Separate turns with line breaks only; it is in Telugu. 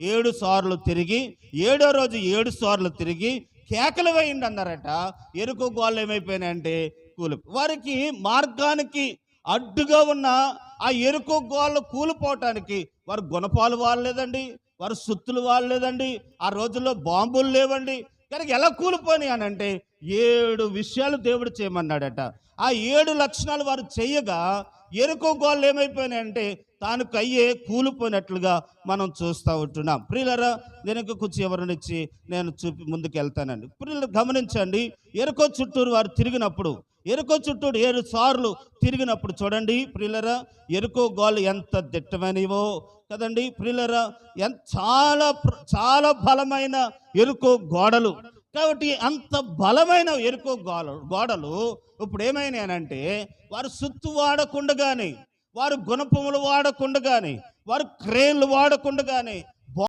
ఏడు సార్లు తిరిగి ఏడో రోజు ఏడు సార్లు తిరిగి కేకలు వేయండి అన్నారట. ఎరుకు గోళ్ళు ఏమైపోయినాయంటే కూలి వారికి మార్గానికి అడ్డుగా ఉన్న ఆ ఎరుకు గోళ్ళు కూలిపోవటానికి వారు గుణపాలు వాడలేదండి వారు సుత్తులు వాడలేదండి ఆ రోజుల్లో బాంబులు లేవండి కనుక ఎలా కూలిపోయినాయి అని అంటే ఏడు విషయాలు దేవుడు చేయమన్నాడట. ఆ ఏడు లక్షణాలు వారు చేయగా ఎరుకో గోళ్ళు ఏమైపోయినాయంటే తాను కయ్యే కూలిపోయినట్లుగా మనం చూస్తూ ఉంటున్నాం. ప్రియులరా దీనికి కూర్చి ఎవరినిచ్చి నేను చూపి ముందుకు వెళ్తానండి. ప్రియులు గమనించండి ఎరుకో చుట్టూరు వారు తిరిగినప్పుడు ఎరుకో చుట్టూ ఏడు సార్లు తిరిగినప్పుడు చూడండి ప్రిల్లరా ఎరుకో గోళ్ళు ఎంత దిట్టమైనవో కదండి ప్రిల్లరా ఎంత చాలా ప్ర- చాలా బలమైన ఎరుకో గోడలు. కాబట్టి అంత బలమైన ఎరుకో గోడ గోడలు ఇప్పుడు ఏమైనాయనంటే వారు సుత్తు వాడకుండా కానీ వారు గుణపములు వాడకుండా కానీ వారు క్రేన్లు వాడకుండా కానీ